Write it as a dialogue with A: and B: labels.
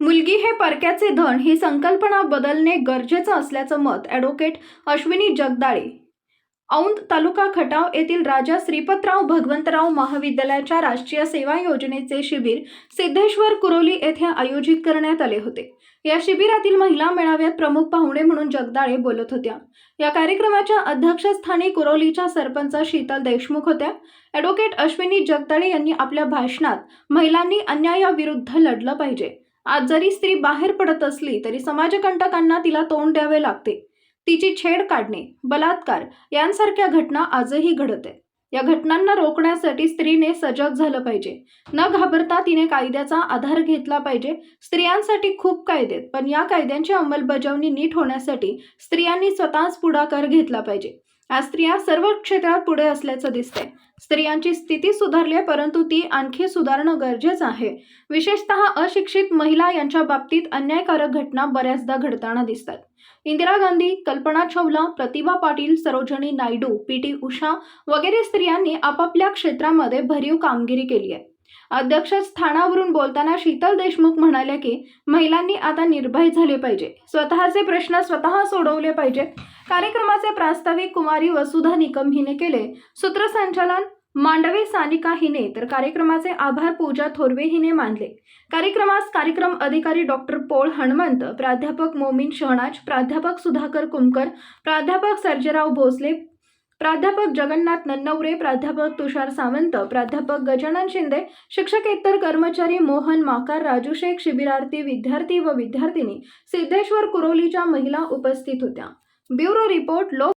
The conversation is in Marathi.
A: मुलगी हे परक्याचे धन ही संकल्पना बदलणे गरजेचं असल्याचं मत ॲडव्होकेट अश्विनी जगदाळे. औंध तालुका खटाव येथील राजा श्रीपतराव भगवंतराव महाविद्यालयाच्या राष्ट्रीय सेवा योजनेचे शिबिर सिद्धेश्वर कुरोली येथे आयोजित करण्यात आले होते. या शिबिरातील महिला मेळाव्यात प्रमुख पाहुणे म्हणून जगदाळे बोलत होत्या. या कार्यक्रमाच्या अध्यक्षस्थानी कुरोलीच्या सरपंच शीतल देशमुख होत्या. ॲडव्होकेट अश्विनी जगदाळे यांनी आपल्या भाषणात महिलांनी अन्यायाविरुद्ध लढलं पाहिजे. आज जरी स्त्री बाहेर पडत असली तरी समाजकंटकांना तिला तोंड द्यावे लागते. तिची छेड काढणे बलात्कार यांसारख्या घटना आजही घडत आहेत. या घटनांना रोखण्यासाठी स्त्रीने सजग झालं पाहिजे. न घाबरता तिने कायद्याचा आधार घेतला पाहिजे. स्त्रियांसाठी खूप कायदे आहेत पण या कायद्यांची अंमलबजावणी नीट होण्यासाठी स्त्रियांनी स्वतःच पुढाकार घेतला पाहिजे. आज स्त्रिया सर्व क्षेत्रात पुढे असल्याचं दिसते स्त्रियांची स्थिती सुधारली आहे परंतु ती आणखी सुधारणं गरजेचं आहे. विशेषतः अशिक्षित महिला यांच्या बाबतीत अन्यायकारक घटना बऱ्याचदा घडताना दिसतात. इंदिरा गांधी कल्पना चावला प्रतिभा पाटील सरोजनी नायडू पी टी उषा वगैरे स्त्रियांनी आपापल्या क्षेत्रामध्ये भरीव कामगिरी केली आहे. अध्यक्ष स्थानावरून बोलताना शीतल देशमुख म्हणाल्या की महिलांनी आता निर्भय झाले पाहिजे. स्वतःचे प्रश्न स्वतः सोडवले पाहिजेत. कार्यक्रमाचे प्रास्ताविक कुमारी वसुधा निकम हिने केले. सूत्रसंचालन मांडवे सानिका हिने तर कार्यक्रमाचे आभार पूजा थोरवे हिने मानले. कार्यक्रमास कार्यक्रम अधिकारी डॉक्टर पोळ हनुमंत प्राध्यापक मोमीन शहनाज प्राध्यापक सुधाकर कुमकर प्राध्यापक सर्जेराव भोसले प्राध्यापक जगन्नाथ नन्नवरे प्राध्यापक तुषार सावंत प्राध्यापक गजानन शिंदे शिक्षकेतर कर्मचारी मोहन माकार राजू शेख शिबिरार्थी विद्यार्थी व विद्यार्थिनी सिद्धेश्वर कुरोलीच्या महिला उपस्थित होत्या. ब्युरो रिपोर्ट लोक